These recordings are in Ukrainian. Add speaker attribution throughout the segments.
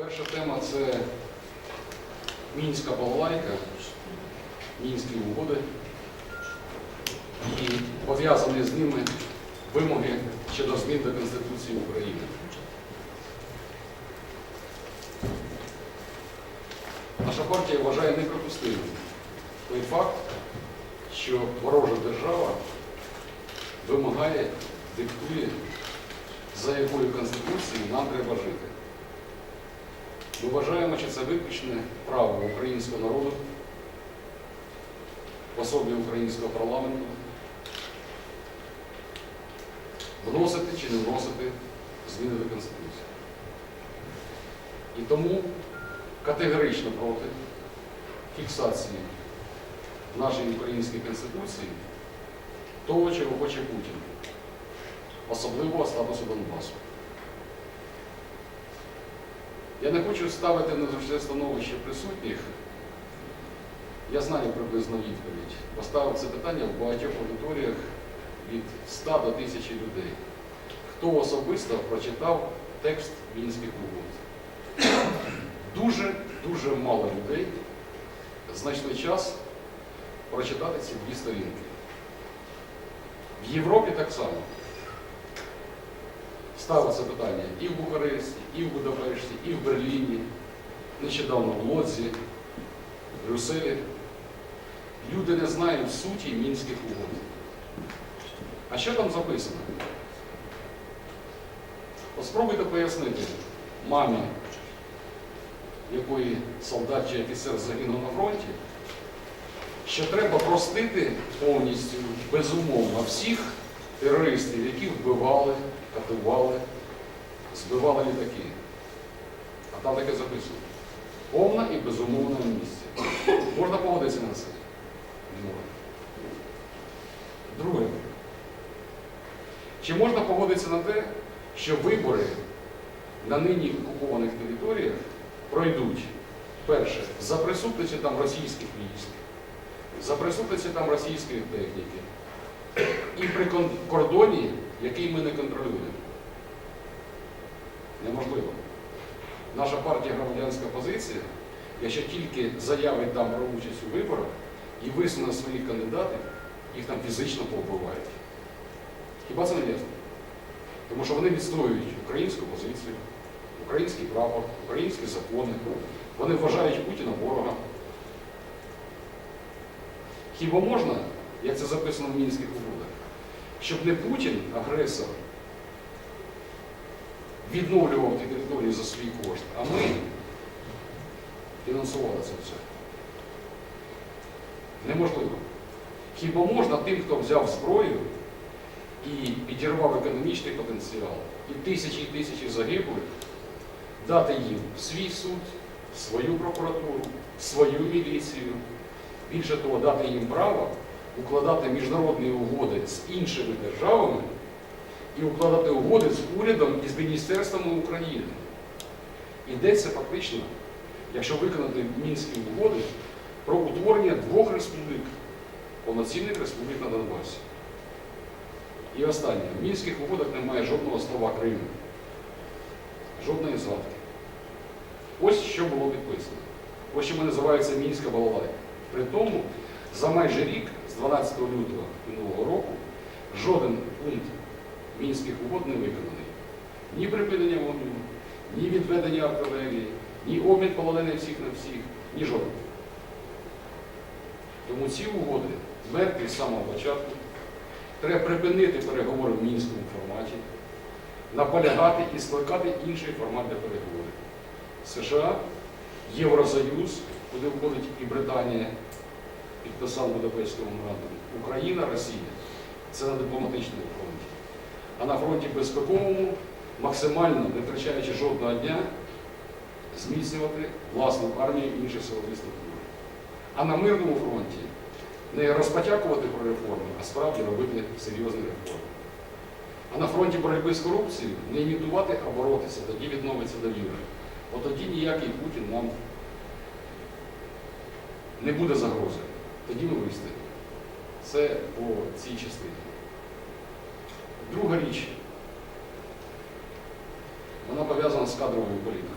Speaker 1: Перша тема це мінська балалайка, мінські угоди і пов'язані з ними вимоги щодо змін до Конституції України. Наша партія вважає неприпустимим той факт, що ворожа держава вимагає, диктує, за якою Конституцією нам треба жити. Ми вважаємо, що це виключне право українського народу, в особі українського парламенту, вносити чи не вносити зміни до Конституції. І тому категорично проти фіксації в нашій українській Конституції того, чого хоче Путін, особливого статусу Донбасу. Я не хочу ставити в незручне становище присутніх. Я знаю приблизно відповідь. Поставив це питання в багатьох аудиторіях від 100 до 1000 людей. Хто особисто прочитав текст Мінських угод? Дуже-дуже мало людей знайшли час прочитати ці дві сторінки. В Європі так само ставиться питання і в Бухаресті, і в Будапешті, і в Берліні, нещодавно в Лодзі, в Брюсселі. Люди не знають суті мінських угод. А що там записано? Спробуйте пояснити мамі, якої солдат чи офіцер загинув на фронті, що треба простити повністю безумовно всіх терористів, які вбивали, катували, збивали літаки. А там таке записано. Повна і безумовна місці. Можна погодитися на це? Не можна. Друге. Чи можна погодитися на те, що вибори на нині окупованих територіях пройдуть, перше, за присутності там російських військ, за присутності там російської техніки і при кордоні, який ми не контролюємо. Неможливо. Наша партія громадянська позиція, якщо тільки заявить там про участь у виборах і висуне своїх кандидатів, їх там фізично повбивають. Хіба це не ясно? Тому що вони відстоюють українську позицію, український прапор, українські закони. Вони вважають Путіна ворога. Хіба можна, як це записано в Мінських угодах, щоб не Путін, агресор, відновлював ті території за свій кошт, а ми фінансували це все? Неможливо. Хіба можна тим, хто взяв зброю і підірвав економічний потенціал, і тисячі і тисячі загиблих, дати їм свій суд, свою прокуратуру, свою міліцію, більше того, дати їм право укладати міжнародні угоди з іншими державами і укладати угоди з урядом і з міністерствами України. Йдеться фактично, якщо виконати мінські угоди, про утворення двох республік, повноцінних республік на Донбасі. І останнє. В мінських угодах немає жодного слова Криму. Жодної згадки. Ось що було підписано. Ось що називається Мінська балалайка. При тому, за майже рік, 12 лютого минулого року, жоден пункт мінських угод не виконаний. Ні припинення вогню, ні відведення артилерії, ні обмін полонених всіх на всіх, ні жоден. Тому ці угоди мертві з самого початку. Треба припинити переговори в мінському форматі, наполягати і скликати інший формат для переговорів. США, Євросоюз, куди входить і Британія, підписав Будапештського меморандуму, Україна, Росія. Це на дипломатичному фронті. А на фронті безпековому, максимально не втрачаючи жодного дня, зміцнювати власну армію і інші силові структури. А на мирному фронті не розпотякувати про реформи, а справді робити серйозні реформи. А на фронті боротьби з корупцією не імітувати, а боротися, тоді відновиться довіра. От тоді ніякий Путін нам не буде загрози. Тоді ми вистоїмо. Це по цій частині. Друга річ, вона пов'язана з кадровою політикою.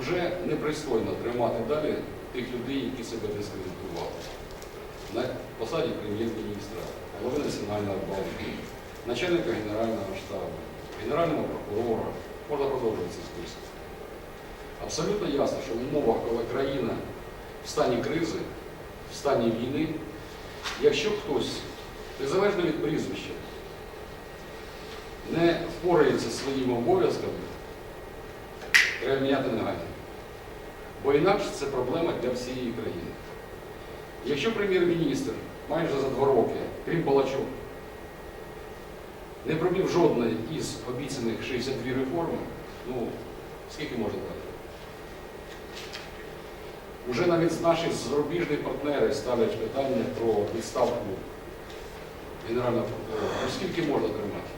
Speaker 1: вже непристойно тримати далі тих людей, які себе дискредитували. На посаді прем'єр-міністра, голови Національного банку, начальника Генерального штабу, генерального прокурора, можна продовжувати цей список. Абсолютно ясно, що в умовах, коли країна в стані кризи, в стані війни, якщо хтось, незалежно від прізвища, не впорається своїми обов'язками, треба міняти негайно. Бо інакше це проблема для всієї країни. Якщо прем'єр-міністр майже за два роки, крім Балачок, не пробив жодної із обіцяних 62 реформи, ну скільки можна дати? Уже навіть наші зарубіжні партнери ставлять питання про відставку генерального прокурора. Ну скільки можна тримати?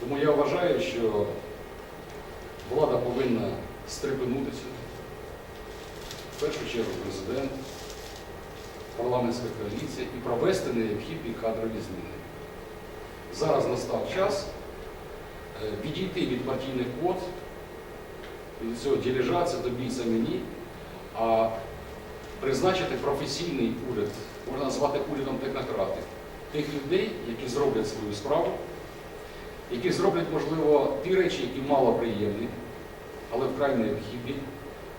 Speaker 1: Тому я вважаю, що влада повинна стрепенутися. В першу чергу президент, парламентська коаліція і провести необхідні кадрові зміни. Зараз настав час е, відійти від партійних квот, від цього діліжа, це добійця мені, а призначити професійний уряд, можна назвати урядом технократів, тих людей, які зроблять свою справу, які зроблять, можливо, ті речі, які мало приємні, але вкрай необхідні,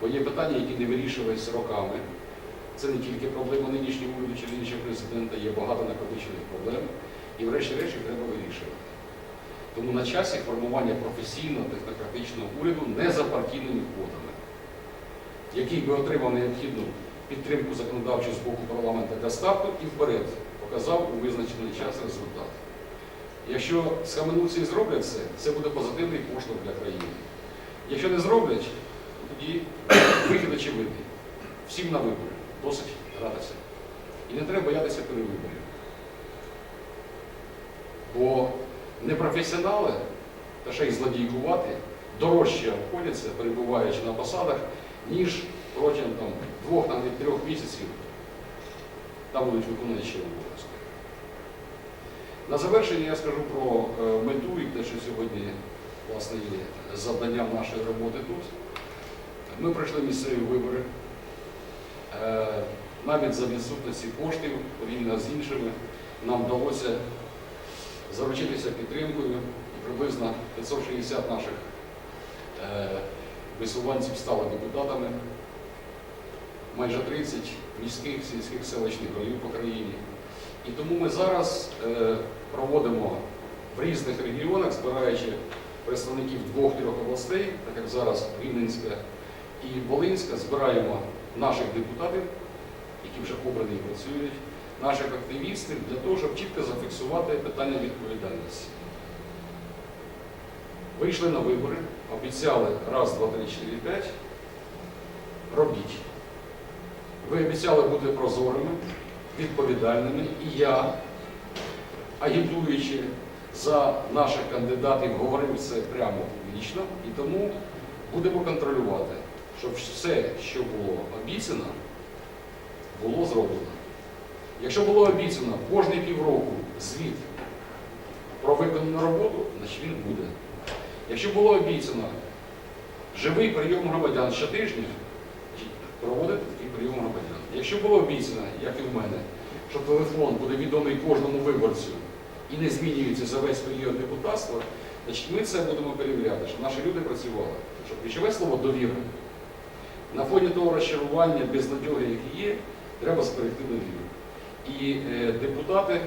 Speaker 1: бо є питання, які не вирішувалися роками. Це не тільки проблема нинішнього уряду чи нинішнього президента, є багато накопичених проблем, і врешті-решт треба вирішувати. Тому на часі формування професійного технократичного уряду не за партійними квотами, який би отримав необхідну підтримку законодавчу з боку парламенту для старту і вперед показав у визначений час результат. Якщо схаменуться і зроблять це, це буде позитивний поштовх для країни. Якщо не зроблять, тоді вихід очевидний. Всім на вибори. Досить гратися. І не треба боятися перевиборів. Бо непрофесіонали, та ще й злодійкувати, дорожче обходяться, перебуваючи на посадах, ніж протягом там, двох, навіть трьох місяців там будуть виконувати ще обов'язки. На завершення я скажу про е, мету і те, що сьогодні власне, є завданням нашої роботи тут. Ми пройшли місцеві вибори. Е, Навіть за відсутності коштів, порівняно з іншими, нам вдалося заручитися підтримкою приблизно 560 наших е, висуванців стали депутатами, майже 30 міських, сільських селищних голів по країні. І тому ми зараз е, проводимо в різних регіонах, збираючи представників двох-трьох областей, так як зараз Рівненська і Волинська, збираємо наших депутатів, які вже обрані і працюють, наших активістів для того, щоб чітко зафіксувати питання відповідальності. Вийшли на вибори, обіцяли раз, два, три, чотири, п'ять. Робіть. Ви обіцяли бути прозорими, відповідальними, і я, агітуючи за наших кандидатів, говорив це прямо публічно, і тому будемо контролювати, щоб все, що було обіцяно, було зроблено. Якщо було обіцяно кожні півроку звіт про виконану роботу, значить він буде. Якщо було обіцяно живий прийом громадян щотижня, проводити такий прийом громадян. Якщо було обіцяно, як і в мене, що телефон буде відомий кожному виборцю і не змінюється за весь період депутатства, значить ми це будемо перевіряти, щоб наші люди працювали. Щоб ключове слово довіра. На фоні того розчарування, безнадьоги, які є, треба зберегти довіру. І е, депутати,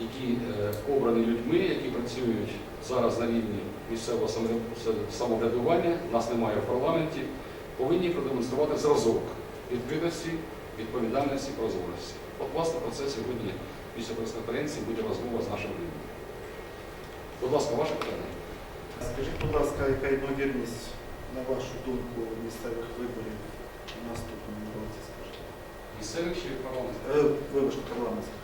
Speaker 1: які е, обрані людьми, які працюють зараз на рівні місцевого самоврядування, нас немає в парламенті, повинні продемонструвати зразок відкритості, відповідальності, прозорості. От, власне, про це сьогодні після прес-конференції буде розмова з нашим людьми. Будь ласка, ваше питання.
Speaker 2: Скажіть, будь ласка, яка ймовірність, на вашу думку, місцевих виборів у наступному році, скажіть?
Speaker 1: Місцевих чи парламентських?
Speaker 2: Е, вибачте, парламентських.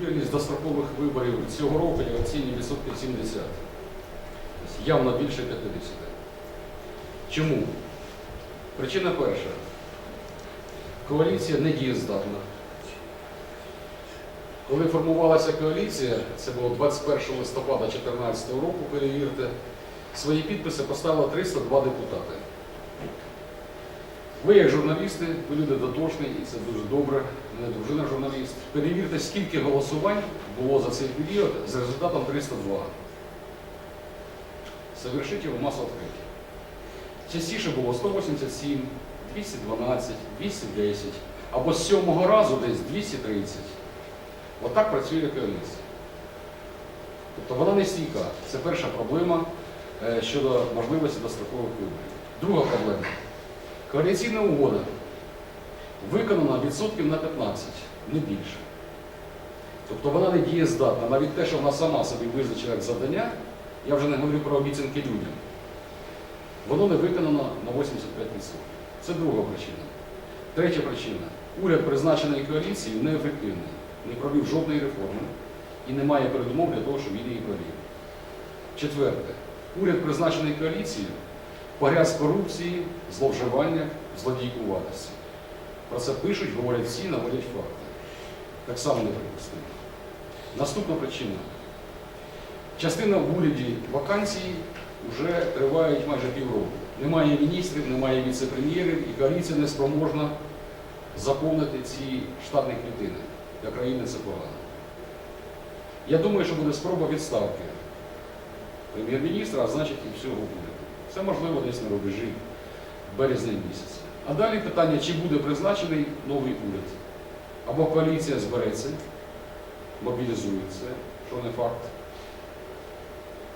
Speaker 1: Вірність дострокових виборів цього року я оцінюю відсотків 70. Тобто Явно більше 50. Чому? Причина перша. Коаліція не дієздатна. Коли формувалася коаліція, це було 21 листопада 2014 року, перевірте, свої підписи поставило 302 депутати. Ви, як журналісти, ви люди дотошні, і це дуже добре. Дружина журналіст. Перевірте, скільки голосувань було за цей період з результатом 302. Совершите в масу відкриття. Частіше було 187, 212, 210, або з сьомого разу десь 230. Отак працює коаліція. Тобто вона не стійка. Це перша проблема е, щодо можливості дострокових виборів. Друга проблема. Коаліційна угода виконана відсотків на 15, не більше. Тобто вона не дієздатна. Навіть те, що вона сама собі визначила як завдання, я вже не говорю про обіцянки людям, воно не виконано на 85%. Це друга причина. Третя причина. Уряд призначений коаліцією неефективний, не провів жодної реформи і не має передумов для того, щоб він її провів. Четверте. Уряд призначений коаліцією погряз в корупції, зловживаннях, злодійкуватості. Про це пишуть, говорять всі, наводять факти. Так само неприпустимо. Наступна причина. Частина в уряді вакансій вже тривають майже півроку. Немає міністрів, немає віце-прем'єрів, і коаліція не спроможна заповнити ці штатні клітини. Для країни це погано. Я думаю, що буде спроба відставки прем'єр-міністра, а значить і всього уряду. Це можливо десь на рубежі березня місяця. А далі питання, чи буде призначений новий уряд. Або коаліція збереться, мобілізується, що не факт.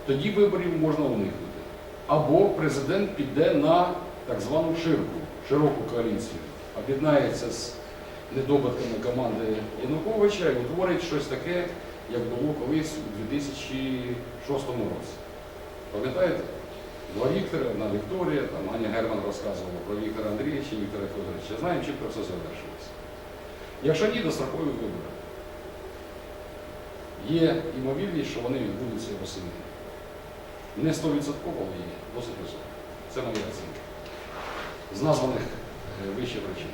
Speaker 1: Тоді виборів можна уникнути. Або президент піде на так звану ширку, широку коаліцію, об'єднається з недобитками команди Януковича і утворить щось таке, як було колись у 2006 році. Пам'ятаєте? Два Віктора, одна Вікторія, там Аня Герман розказувала про Віктора Андрійовича Віктора Федоровича. Знаємо, чим це завершилося. Якщо ні, до страхові вибори. Є ймовірність, що вони відбудуться восени. Не 100%, але є досить високо. Це моя оцінка. З названих е, вище причин.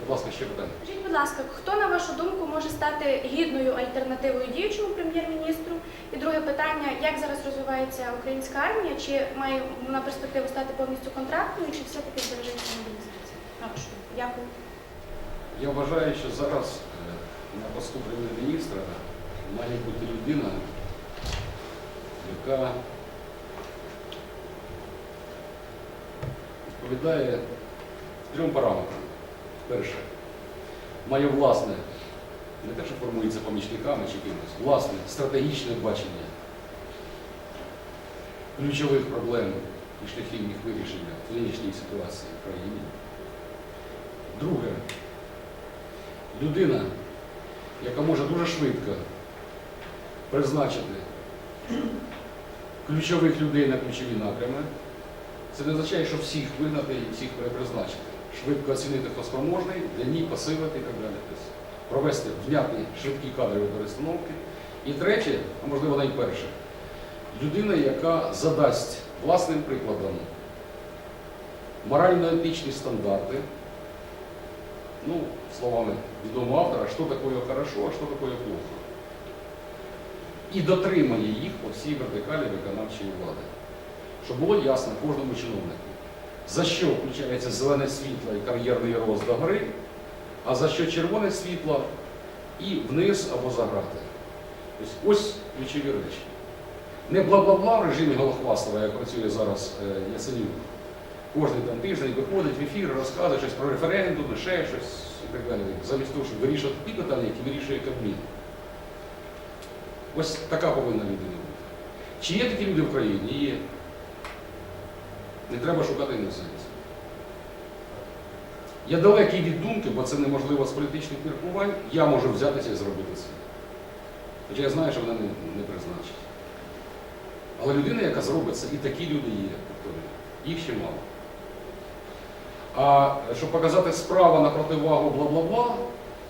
Speaker 1: Будь ласка, ще питання.
Speaker 3: Скажіть, будь ласка, хто на вашу думку може стати гідною альтернативою діючому прем'єр-міністру? І друге питання: як зараз розвивається українська армія? Чи має на перспективу стати повністю контрактною, чи все-таки завершиться мобілізація? На вашу думку. Дякую.
Speaker 1: Я вважаю, що зараз е, на посту прем'єр-міністра має бути людина, яка відповідає трьом параметрам. Перше, має власне, не те, що формується помічниками чи кимось, власне стратегічне бачення ключових проблем і шляхів їх вирішення в нинішній ситуації в країні. Друге, людина, яка може дуже швидко призначити ключових людей на ключові напрями, це не означає, що всіх вигнати і всіх перепризначити. Швидко оцінити, хто спроможний, де ні, посилити і так далі. Тобто провести внятні швидкі кадрові перестановки. І третє, а можливо найперше, людина, яка задасть власним прикладом морально-етичні стандарти, ну, словами відомого автора, що таке хорошо, а що таке плохо. І дотримання їх по всій вертикалі виконавчої влади. Щоб було ясно кожному чиновнику, за що включається зелене світло і кар'єрний рост до гори, а за що червоне світло і вниз або за грати. Тобто ось ключові речі. Не бла-бла-бла в режимі Голохвастова, як працює зараз е, Яценюк. Кожен там тиждень виходить в ефір, розказує щось про референдуми, ще щось і так далі. Замість того, щоб вирішувати ті питання, які вирішує Кабмін. Ось така повинна людина бути. Чи є такі люди в країні? Є. Не треба шукати іноземців. Я далекий від думки, бо це неможливо з політичних міркувань, я можу взятися і зробити це. Хоча я знаю, що вона не, не призначить. Але людина, яка зробить це, і такі люди є, повторюю. Їх ще мало. А щоб показати справа на противагу бла-бла-бла,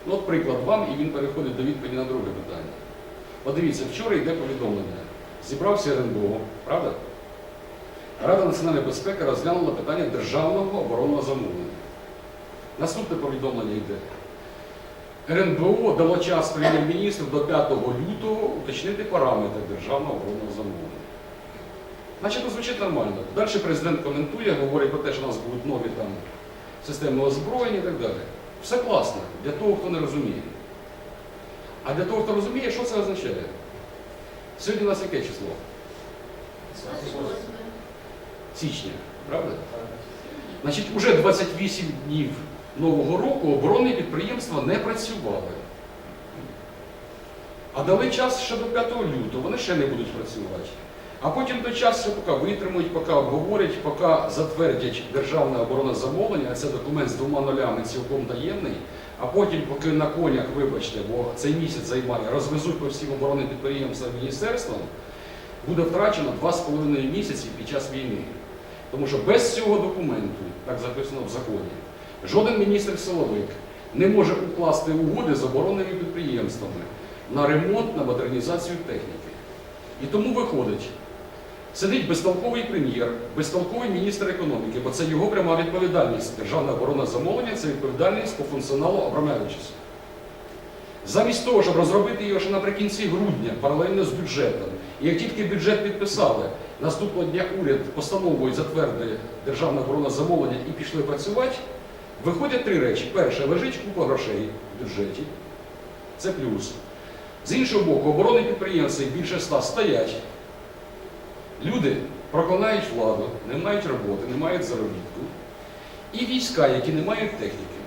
Speaker 1: ну от приклад вам, і він переходить до відповіді на друге питання. Подивіться, вчора йде повідомлення. Зібрався РНБО, правда? Рада національної безпеки розглянула питання державного оборонного замовлення. Наступне повідомлення йде. РНБО дало час прем'єр-міністру до 5 лютого уточнити параметри державного оборонного замовлення. Значить, це звучить нормально. Далі президент коментує, говорить про те, що у нас будуть нові там системи озброєння і так далі. Все класно для того, хто не розуміє. А для того, хто розуміє, що це означає? Сьогодні у нас яке число? Січня, правда? Значить, уже 28 днів Нового року оборонні підприємства не працювали. А дали час ще до 5 лютого, вони ще не будуть працювати. А потім той час поки витримують, поки обговорять, поки затвердять державне оборонне замовлення, а це документ з двома нолями цілком таємний, а потім, поки на конях, вибачте, бо цей місяць займає, розвезуть по всім оборонним підприємствам міністерствам, буде втрачено 2,5 місяці під час війни. Тому що без цього документу, так записано в законі, жоден міністр силовик не може укласти угоди з оборонними підприємствами на ремонт, на модернізацію техніки. І тому виходить, сидить безтолковий прем'єр, безтолковий міністр економіки, бо це його пряма відповідальність. Державна оборона замовлення це відповідальність по функціоналу Абрамевичуса. Замість того, щоб розробити його ще наприкінці грудня, паралельно з бюджетом, і як тільки бюджет підписали, наступного дня уряд постановою затвердили державне оборонне замовлення і пішли працювати, виходять три речі. Перше, лежить купа грошей в бюджеті, це плюс. З іншого боку, оборонні підприємства їх більше ста стоять. Люди проклинають владу, не мають роботи, не мають заробітку. І війська, які не мають техніки.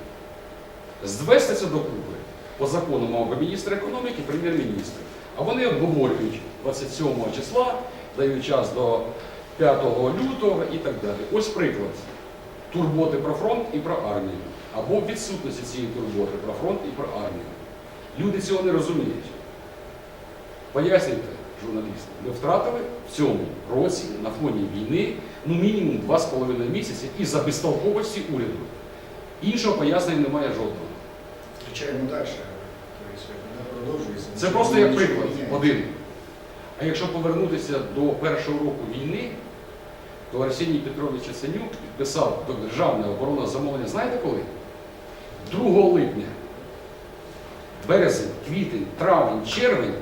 Speaker 1: Звести це докупи по закону мав би міністр економіки, прем'єр-міністр. А вони обговорюють 27 числа, дають час до 5 лютого і так далі. Ось приклад турботи про фронт і про армію. Або відсутності цієї турботи про фронт і про армію. Люди цього не розуміють. Пояснюйте, журналісти, ми втратили в цьому році на фоні війни ну мінімум 2,5 місяці із-за безтолковості уряду. Іншого пояснення немає жодного.
Speaker 4: Включаємо далі.
Speaker 1: Це просто як приклад один. А якщо повернутися до першого року війни, то Арсеній Петрович Яценюк підписав до державного оборонного замовлення, знаєте коли? 2 липня. Березень, квітень, травень, червень.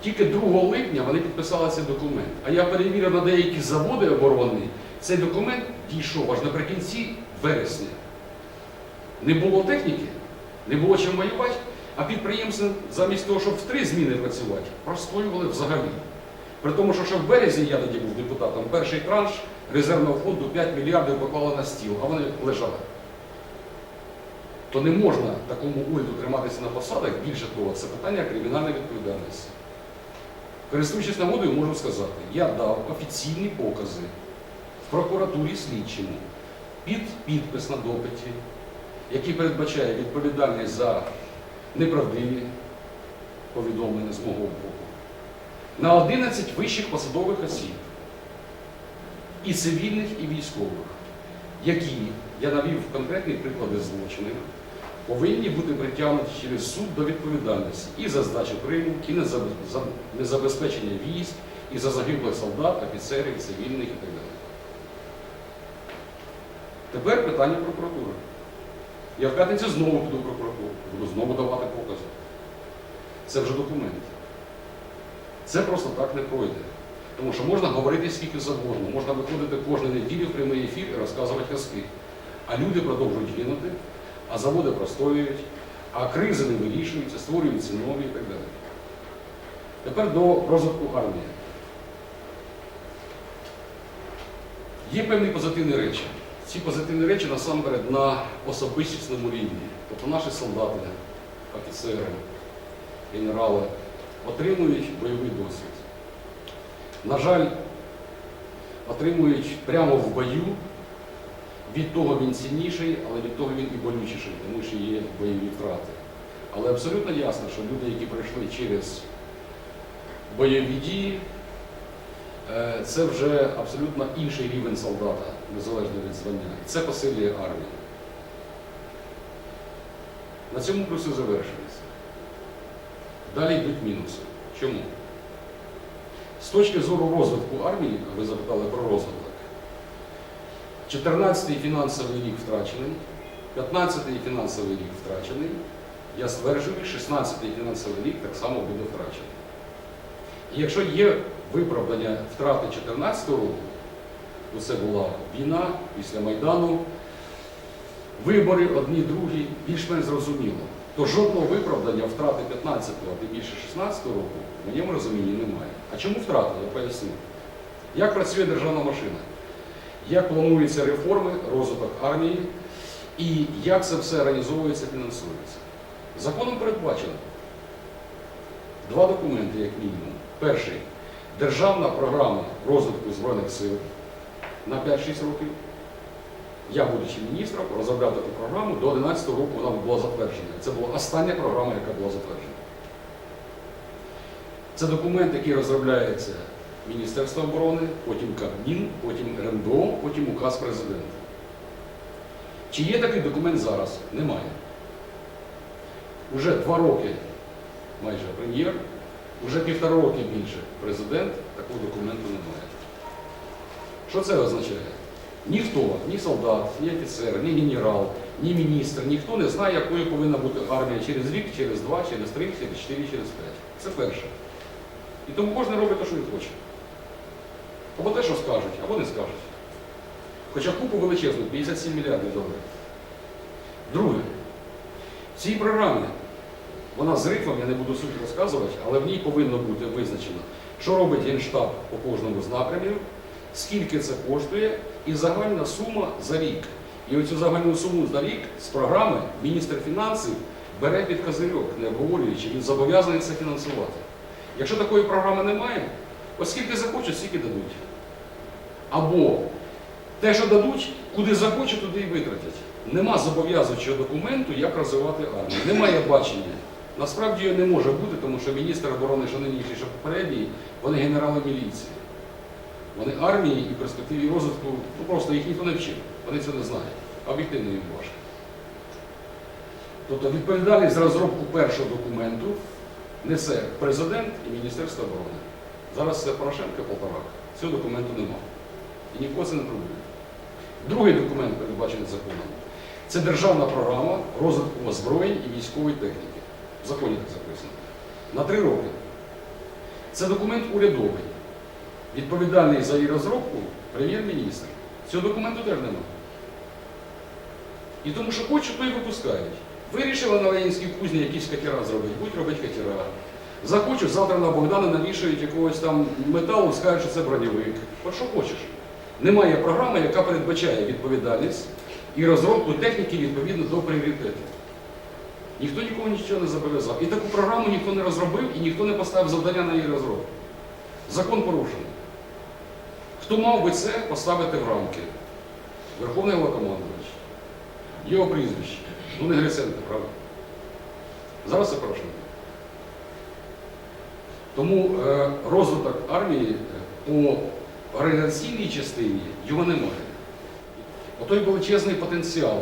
Speaker 1: Тільки 2 липня вони підписали цей документ. А я перевірив на деякі заводи оборонні, цей документ дійшов аж наприкінці вересня. Не було техніки, не було чим воювати, а підприємці замість того, щоб в три зміни працювати, простоювали взагалі. При тому, що ще в березні я тоді був депутатом, перший транш резервного фонду 5 мільярдів поклали на стіл, а вони лежали. То не можна такому уряду триматися на посадах, більше того, це питання кримінальної відповідальності. Користуючись нагодою, можу сказати, я дав офіційні покази в прокуратурі слідчому під підпис на допиті, який передбачає відповідальність за неправдиві повідомлення з мого боку, на 11 вищих посадових осіб, і цивільних, і військових, які, я навів конкретні приклади злочинів, повинні бути притягнуті через суд до відповідальності і за здачу Криму, і за незабезпечення військ, і за загиблих солдат, офіцерів, цивільних і так далі. Тепер питання прокуратури. Я в п'ятницю знову піду в прокуратуру, буду знову давати покази. Це вже документ. Це просто так не пройде. Тому що можна говорити скільки завгодно, можна виходити кожну неділю в прямий ефір і розказувати казки. А люди продовжують гинути, а заводи простоюють, а кризи не вирішуються, створюються нові і так далі. Тепер до розвитку армії. Є певні позитивні речі. Ці позитивні речі насамперед на особистісному рівні. Тобто наші солдати, офіцери, генерали отримують бойовий досвід. На жаль, отримують прямо в бою. Від того він цінніший, але від того він і болючіший, тому що є бойові втрати. Але абсолютно ясно, що люди, які пройшли через бойові дії, е, це вже абсолютно інший рівень солдата, незалежно від звання. Це посилює армію. На цьому плюси завершуються. Далі йдуть мінуси. Чому? З точки зору розвитку армії, ви запитали про розвиток, 14-й фінансовий рік втрачений, 15-й фінансовий рік втрачений. Я стверджую, 16-й фінансовий рік так само буде втрачений. І якщо є виправдання втрати 2014 року, це була війна після Майдану, вибори одні, другі, більш-менш зрозуміло. То жодного виправдання втрати 15-го, а тим більше 16-го року, в моєму розумінні немає. А чому втрати? Я поясню. Як працює державна машина? Як плануються реформи, розвиток армії і як це все організовується, фінансується? Законом передбачено два документи, як мінімум. Перший державна програма розвитку Збройних сил на 5-6 років. Я, будучи міністром, розробляв таку програму, до 2011 року вона була затверджена. Це була остання програма, яка була затверджена. Це документ, який розробляється Міністерством оборони, потім Кабмін, потім РНБО, потім указ президента. Чи є такий документ зараз? Немає. Уже два роки майже прем'єр, уже півтора роки більше президент, такого документу немає. Що це означає? Ніхто, ні солдат, ні офіцер, ні генерал, ні міністр, ніхто не знає, якою повинна бути армія через рік, через два, через три, через чотири, через п'ять. Це перше. І тому кожен робить те, що він хоче. Або те, що скажуть, або не скажуть. Хоча купу величезну, 57 мільярдів доларів. Друге, в цій програмі, вона з рифом, я не буду суть розказувати, але в ній повинно бути визначено, що робить Генштаб по кожному з напрямів, скільки це коштує, і загальна сума за рік. І оцю загальну суму за рік з програми міністр фінансів бере під козирьок, не обговорюючи, він зобов'язаний це фінансувати. Якщо такої програми немає, оскільки захочуть, стільки дадуть. Або те, що дадуть, куди захочуть, туди і витратять. Нема зобов'язуючого документу, як розвивати армію. Немає бачення. Насправді не може бути, тому що міністр оборони, що нинішній, попередній, вони генерали міліції. Вони армії і перспективі розвитку, ну просто їх ніхто не вчив. Вони це не знають. Об'єктивно їм важко. Тобто відповідальність за розробку першого документу несе президент і Міністерство оборони. Зараз це Порошенко полторак. Цього документу немає. І ніхто це не пробує. Другий документ, передбачений законом, це державна програма розвитку озброєнь і військової техніки. В законі так записано. На три роки. Це документ урядовий. Відповідальний за її розробку прем'єр-міністр. Цього документу теж немає. І тому, що хочуть, то і випускають. Вирішили на Ленінській кузні якісь катера зробити, будь робити катера. Захочуть, завтра на Богдана навішують якогось там металу, скажуть, що це броньовик. От що хочеш. Немає програми, яка передбачає відповідальність і розробку техніки відповідно до пріоритетів. Ніхто нікого нічого не зобов'язав. І таку програму ніхто не розробив і ніхто не поставив завдання на її розробку. Закон порушений. Хто мав би це поставити в рамки? Верховний Головнокомандувач. Його прізвище. Ну не Гриценко, правда? Зараз це Порошенко. Тому е, розвиток армії е, по організаційній частині його немає. Отой величезний потенціал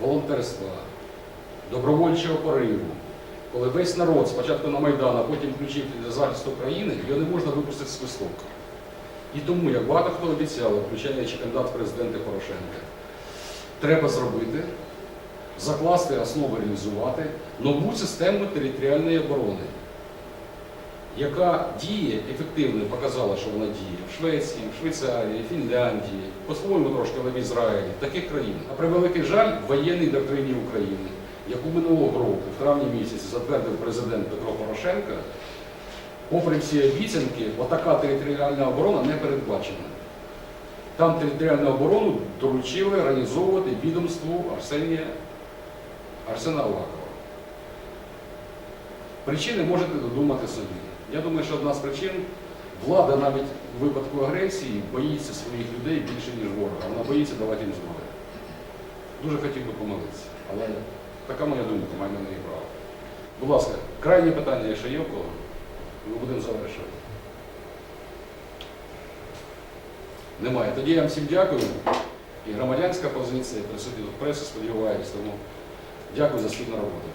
Speaker 1: волонтерства, добровольчого пориву, коли весь народ спочатку на Майдан, а потім включив захист України, його не можна випустити з свисток. І тому, як багато хто обіцяв, включаючи кандидат в президенти Порошенка, треба зробити, закласти основи реалізувати нову систему територіальної оборони, яка діє ефективно, показала, що вона діє в Швеції, в Швейцарії, Фінляндії, по-своєму трошки, в Ізраїлі, таких країнах. А при великий жаль, в воєнній доктрині України, яку минулого року, в травні місяці, затвердив президент Петро Порошенко, попри всі обіцянки, отака територіальна оборона не передбачена. Там територіальну оборону доручили організовувати відомству Арсенія Арсена Авакова. Причини можете додумати собі. Я думаю, що одна з причин влада навіть у випадку агресії боїться своїх людей більше, ніж ворога. Вона боїться давати їм зброю. Дуже хотів би помилитися. Але така моя думка, має на неї право. Будь ласка, крайнє питання, якщо є у кого, ми будемо завершувати. Немає. Тоді я вам всім дякую. І громадянська позиція, і присутні тут преси, сподіваюся. Тому дякую за спільну роботу.